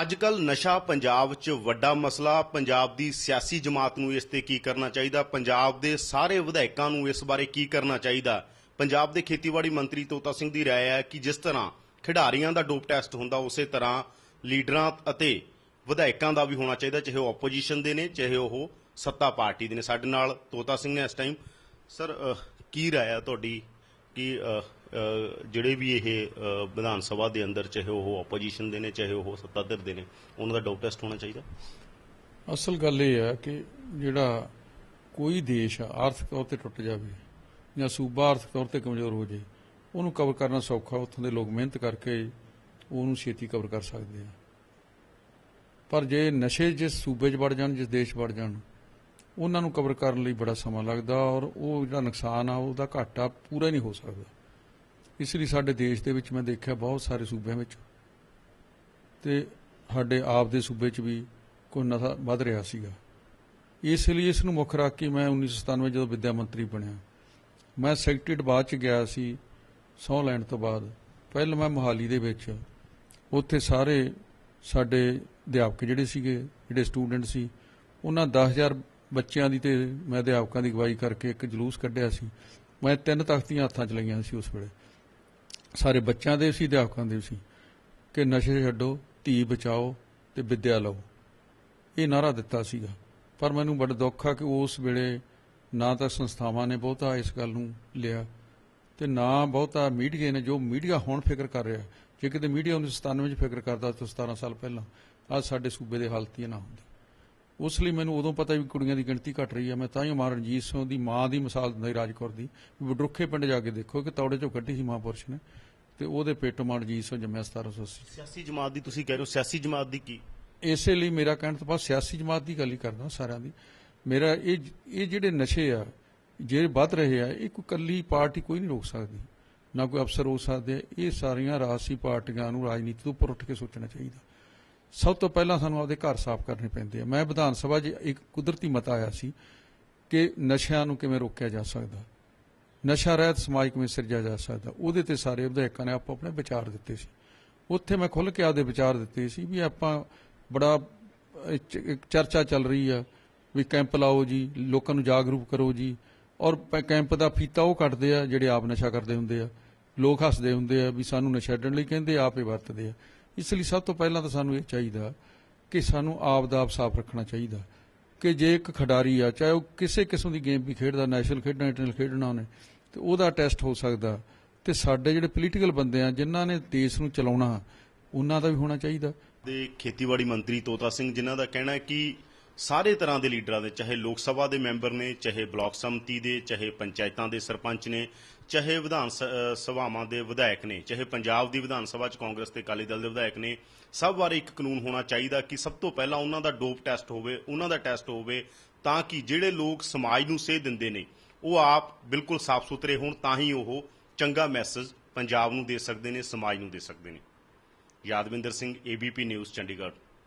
ਅੱਜ ਕੱਲ ਨਸ਼ਾ ਪੰਜਾਬ 'ਚ ਵੱਡਾ ਮਸਲਾ। ਪੰਜਾਬ ਦੀ ਸਿਆਸੀ ਜਮਾਤ ਨੂੰ ਇਸ ਤੇ ਕੀ ਕਰਨਾ ਚਾਹੀਦਾ? ਪੰਜਾਬ ਦੇ ਸਾਰੇ ਵਿਧਾਇਕਾਂ ਨੂੰ ਇਸ ਬਾਰੇ ਕੀ ਕਰਨਾ ਚਾਹੀਦਾ? ਪੰਜਾਬ ਦੇ ਖੇਤੀਬਾੜੀ ਮੰਤਰੀ ਤੋਤਾ ਸਿੰਘ ਦੀ ਰਾਏ ਹੈ ਕਿ ਜਿਸ ਤਰ੍ਹਾਂ ਖਿਡਾਰੀਆਂ ਦਾ ਡੋਪ ਟੈਸਟ ਹੁੰਦਾ, ਉਸੇ ਤਰ੍ਹਾਂ ਲੀਡਰਾਂ ਅਤੇ ਵਿਧਾਇਕਾਂ ਦਾ ਵੀ ਹੋਣਾ ਚਾਹੀਦਾ, ਚਾਹੇ ਉਹ ਆਪੋਜੀਸ਼ਨ ਦੇ ਨੇ, ਚਾਹੇ ਉਹ ਸੱਤਾ ਪਾਰਟੀ ਦੇ ਨੇ। ਸਾਡੇ ਨਾਲ ਤੋਤਾ ਸਿੰਘ ਨੇ ਇਸ ਟਾਈਮ ਸਰ ਕੀ ਰਾਏ ਹੈ ਤੁਹਾਡੀ? ਕਿ ਜਿਹੜੇ ਵੀ ਇਹ ਵਿਧਾਨ ਸਭਾ ਦੇ ਅੰਦਰ ਚਾਹੇ ਉਹ ਆਪੋਜੀਸ਼ਨ ਦੇ ਨੇ, ਚਾਹੇ ਉਹ ਸੱਤਾਧਿਰ ਦੇ ਨੇ, ਉਹਨਾਂ ਦਾ ਡੋਪ ਟੈਸਟ ਹੋਣਾ ਚਾਹੀਦਾ? ਅਸਲ ਗੱਲ ਇਹ ਹੈ ਕਿ ਜਿਹੜਾ ਕੋਈ ਦੇਸ਼ ਆਰਥਿਕ ਤੌਰ ਤੇ ਟੁੱਟ ਜਾਵੇ ਜਾਂ ਸੂਬਾ ਆਰਥਿਕ ਤੌਰ ਤੇ ਕਮਜ਼ੋਰ ਹੋ ਜੇ, ਉਹਨੂੰ ਕਵਰ ਕਰਨਾ ਸੌਖਾ ਉੱਥੋਂ ਦੇ ਲੋਕ ਮਿਹਨਤ ਕਰਕੇ ਉਹਨੂੰ ਛੇਤੀ ਕਵਰ ਕਰ ਸਕਦੇ ਆ। ਪਰ ਜੇ ਨਸ਼ੇ ਜਿਸ ਸੂਬੇ 'ਚ ਵੜ ਜਾਣ, ਜਿਸ ਦੇਸ਼ ਵੜ ਜਾਣ, ਉਹਨਾਂ ਨੂੰ ਕਵਰ ਕਰਨ ਲਈ ਬੜਾ ਸਮਾਂ ਲੱਗਦਾ ਔਰ ਉਹ ਜਿਹੜਾ ਨੁਕਸਾਨ ਆ, ਉਹਦਾ ਘਾਟਾ ਪੂਰਾ ਨਹੀਂ ਹੋ ਸਕਦਾ। ਇਸ ਲਈ ਸਾਡੇ ਦੇਸ਼ ਦੇ ਵਿੱਚ ਮੈਂ ਦੇਖਿਆ ਬਹੁਤ ਸਾਰੇ ਸੂਬਿਆਂ ਵਿੱਚ ਤੇ ਸਾਡੇ ਆਪ ਦੇ ਸੂਬੇ 'ਚ ਵੀ ਕੋਈ ਨਸ਼ਾ ਵੱਧ ਰਿਹਾ ਸੀਗਾ। ਇਸ ਲਈ ਇਸ ਨੂੰ ਮੁੱਖ ਰੱਖ ਕੇ ਮੈਂ 1997 ਜਦੋਂ ਵਿੱਦਿਆ ਮੰਤਰੀ ਬਣਿਆ, ਮੈਂ ਸੈਕਟਰੀਟ ਬਾਅਦ ਚ ਗਿਆ ਸੀ ਸਹੁੰ ਲੈਣ ਤੋਂ ਬਾਅਦ। ਪਹਿਲਾਂ ਮੈਂ ਮੋਹਾਲੀ ਦੇ ਵਿੱਚ, ਉੱਥੇ ਸਾਰੇ ਸਾਡੇ ਅਧਿਆਪਕ ਜਿਹੜੇ ਸੀਗੇ, ਜਿਹੜੇ ਸਟੂਡੈਂਟ ਸੀ, ਉਹਨਾਂ 10000 ਬੱਚਿਆਂ ਦੀ ਤੇ ਮੈਂ ਅਧਿਆਪਕਾਂ ਦੀ ਅਗਵਾਈ ਕਰਕੇ ਇੱਕ ਜਲੂਸ ਕੱਢਿਆ ਸੀ। ਮੈਂ ਤਿੰਨ ਤਖਤੀਆਂ ਹੱਥਾਂ 'ਚ ਲਈਆਂ ਸੀ ਉਸ ਵੇਲੇ। ਸਾਰੇ ਬੱਚਿਆਂ ਦੇ ਸੀ ਅਧਿਆਪਕਾਂ ਦੇ ਸੀ ਕਿ ਨਸ਼ੇ ਛੱਡੋ, ਧੀ ਬਚਾਓ ਤੇ ਵਿੱਦਿਆ ਲਓ। ਇਹ ਨਾਰਾ ਦਿੱਤਾ ਸੀਗਾ। ਪਰ ਮੈਨੂੰ ਬੜਾ ਦੁੱਖ ਆ ਕਿ ਉਸ ਵੇਲੇ ਨਾ ਤਾਂ ਸੰਸਥਾਵਾਂ ਨੇ ਬਹੁਤਾ ਇਸ ਗੱਲ ਨੂੰ ਲਿਆ ਤੇ ਨਾ ਬਹੁਤਾ ਮੀਡੀਆ ਨੇ, ਜੋ ਮੀਡੀਆ ਹੁਣ ਫਿਕਰ ਕਰ ਰਿਹਾ। ਜੇ ਕਿਤੇ ਮੀਡੀਆ 1997 ਵਿੱਚ ਫਿਕਰ ਕਰਦਾ ਤਾਂ 17 ਸਾਲ ਪਹਿਲਾਂ। ਅੱਜ ਸਾਡੇ ਸੂਬੇ ਦੇ ਹਾਲਤ ਹੀ ਇਹ ਨਾ ਹੁੰਦੀ। ਉਸ ਲਈ ਮੈਨੂੰ ਉਦੋਂ ਪਤਾ ਵੀ ਕੁੜੀਆਂ ਦੀ ਗਿਣਤੀ ਘਟ ਰਹੀ ਹੈ ਮੈਂ ਤਾਂ ਹੀ ਮਾਂ ਰਣਜੀਤ ਸਿੰਘ ਦੀ ਮਾਂ ਦੀ ਮਿਸਾਲ ਦਿੰਦਾ ਰਾਜਕੌਰ ਦੀ। ਬਡਰੁੱਖੇ ਪਿੰਡ ਜਾ ਕੇ ਦੇਖੋ ਕਿ ਤੌੜੇ ਚੋਂ ਕੱਢੀ ਸੀ ਮਹਾਂਪੁਰਸ਼ ਨੇ। ਤੇ ਉਹਦੇ ਪੇਟੋਂ ਮਾਂ ਰਣਜੀਤ ਸਿੰਘ ਜੰਮਿਆ 1780 ਸਿਆਸੀ ਜਮਾਤ ਦੀ ਤੁਸੀਂ ਕਹਿ ਰਹੇ ਹੋ ਸਿਆਸੀ ਜਮਾਤ ਦੀ ਕੀ? ਇਸੇ ਲਈ ਮੇਰਾ ਕਹਿਣ ਤੋਂ ਬਾਅਦ ਸਿਆਸੀ ਜਮਾਤ ਦੀ ਗੱਲ ਹੀ ਕਰਦਾ ਸਾਰਿਆਂ ਦੀ। ਮੇਰਾ ਇਹ ਇਹ ਜਿਹੜੇ ਨਸ਼ੇ ਆ ਜੇ ਵੱਧ ਰਹੇ ਆ ਇਹ ਕੋਈ ਕੱਲੀ ਪਾਰਟੀ ਕੋਈ ਨਹੀਂ ਰੋਕ ਸਕਦੀ। ਨਾ ਕੋਈ ਅਫਸਰ ਹੋ ਸਕਦੇ ਇਹ ਸਾਰੀਆਂ ਰਾਜਸੀ ਪਾਰਟੀਆਂ ਨੂੰ ਰਾਜਨੀਤੀ ਤੋਂ ਉੱਪਰ ਉੱਠ ਕੇ ਸੋਚਣਾ ਚਾਹੀਦਾ। ਸਭ ਤੋਂ ਪਹਿਲਾਂ ਸਾਨੂੰ ਆਪਦੇ ਘਰ ਸਾਫ਼ ਕਰਨੇ ਪੈਂਦੇ ਆ ਮੈਂ ਵਿਧਾਨ ਸਭਾ 'ਚ ਇੱਕ ਕੁਦਰਤੀ ਮਤਾ ਆਇਆ ਸੀ ਕਿ ਨਸ਼ਿਆਂ ਨੂੰ ਕਿਵੇਂ ਰੋਕਿਆ ਜਾ ਸਕਦਾ। ਨਸ਼ਾ ਰਹਿਤ ਸਮਾਜ ਕਿਵੇਂ ਸਿਰਜਿਆ ਜਾ ਸਕਦਾ। ਉਹਦੇ ਤੇ ਸਾਰੇ ਵਿਧਾਇਕਾਂ ਨੇ ਆਪੋ ਆਪਣੇ ਵਿਚਾਰ ਦਿੱਤੇ ਸੀ। ਉੱਥੇ ਮੈਂ ਖੁੱਲ ਕੇ ਆਪਦੇ ਵਿਚਾਰ ਦਿੱਤੇ ਸੀ ਵੀ ਆਪਾਂ ਬੜਾ ਚਰਚਾ ਚੱਲ ਰਹੀ ਆ ਵੀ ਕੈਂਪ ਲਾਓ ਜੀ, ਲੋਕਾਂ ਨੂੰ ਜਾਗਰੂਕ ਕਰੋ ਜੀ। ਔਰ ਕੈਂਪ ਦਾ ਫੀਤਾ ਉਹ ਕੱਟਦੇ ਆ ਜਿਹੜੇ ਆਪ ਨਸ਼ਾ ਕਰਦੇ ਹੁੰਦੇ ਆ। ਲੋਕ ਹੱਸਦੇ ਹੁੰਦੇ ਆ ਵੀ ਸਾਨੂੰ ਨਸ਼ਾ ਛੱਡਣ ਲਈ ਕਹਿੰਦੇ ਆਪੇ ਵਰਤਦੇ ਆ। ਇਸ ਲਈ ਸਭ ਤੋਂ ਪਹਿਲਾਂ ਤਾਂ ਸਾਨੂੰ ਇਹ ਚਾਹੀਦਾ ਕਿ ਸਾਨੂੰ ਆਪ ਦਾ ਆਪ ਸਾਫ਼ ਰੱਖਣਾ ਚਾਹੀਦਾ ਕਿ ਜੇ ਇੱਕ ਖਿਡਾਰੀ ਆ, ਚਾਹੇ ਉਹ ਕਿਸੇ ਕਿਸਮ ਦੀ ਗੇਮ ਵੀ ਖੇਡਦਾ ਨੈਸ਼ਨਲ ਖੇਡਣਾ ਇੰਟਰਨੈਸ਼ਨਲ ਖੇਡਣਾ ਉਹਨੇ, ਤੇ ਉਹਦਾ ਟੈਸਟ ਹੋ ਸਕਦਾ ਤੇ ਸਾਡੇ ਜਿਹੜੇ ਪੋਲੀਟੀਕਲ ਬੰਦੇ ਆ, ਜਿਨ੍ਹਾਂ ਨੇ ਦੇਸ਼ ਨੂੰ ਚਲਾਉਣਾ, ਉਹਨਾਂ ਦਾ ਵੀ ਹੋਣਾ ਚਾਹੀਦਾ। ਦੇ ਖੇਤੀਬਾੜੀ ਮੰਤਰੀ ਤੋਤਾ ਸਿੰਘ, ਜਿਨ੍ਹਾਂ ਦਾ ਕਹਿਣਾ ਹੈ ਕਿ ਸਾਰੇ ਤਰ੍ਹਾਂ ਦੇ ਲੀਡਰਾਂ ਦੇ, ਚਾਹੇ ਲੋਕ ਸਭਾ ਦੇ ਮੈਂਬਰ ਨੇ, ਚਾਹੇ ਬਲਾਕ ਸੰਮਤੀ ਦੇ, ਚਾਹੇ ਪੰਚਾਇਤਾਂ ਦੇ ਸਰਪੰਚ ਨੇ, ਚਾਹੇ ਵਿਧਾਨ ਸ- ਸਭਾਵਾਂ ਦੇ ਵਿਧਾਇਕ ਨੇ, ਚਾਹੇ ਪੰਜਾਬ ਦੀ ਵਿਧਾਨ ਸਭਾ 'ਚ ਕਾਂਗਰਸ ਤੇ ਅਕਾਲੀ ਦਲ ਦੇ ਵਿਧਾਇਕ ਨੇ, ਸਭ ਬਾਰੇ ਇੱਕ ਕਾਨੂੰਨ ਹੋਣਾ ਚਾਹੀਦਾ ਕਿ ਸਭ ਤੋਂ ਪਹਿਲਾਂ ਉਹਨਾਂ ਦਾ ਡੋਪ ਟੈਸਟ ਹੋਵੇ, ਉਹਨਾਂ ਦਾ ਟੈਸਟ ਹੋਵੇ, ਤਾਂ ਕਿ ਜਿਹੜੇ ਲੋਕ ਸਮਾਜ ਨੂੰ ਸੇਧ ਦਿੰਦੇ ਨੇ, ਉਹ ਆਪ ਬਿਲਕੁਲ ਸਾਫ਼ ਸੁਥਰੇ ਹੋਣ, ਤਾਂ ਹੀ ਉਹ ਚੰਗਾ ਮੈਸੇਜ ਪੰਜਾਬ ਨੂੰ ਦੇ ਸਕਦੇ ਨੇ, ਸਮਾਜ ਨੂੰ ਦੇ ਸਕਦੇ ਨੇ। Yadwinder Singh ABP news Chandigarh.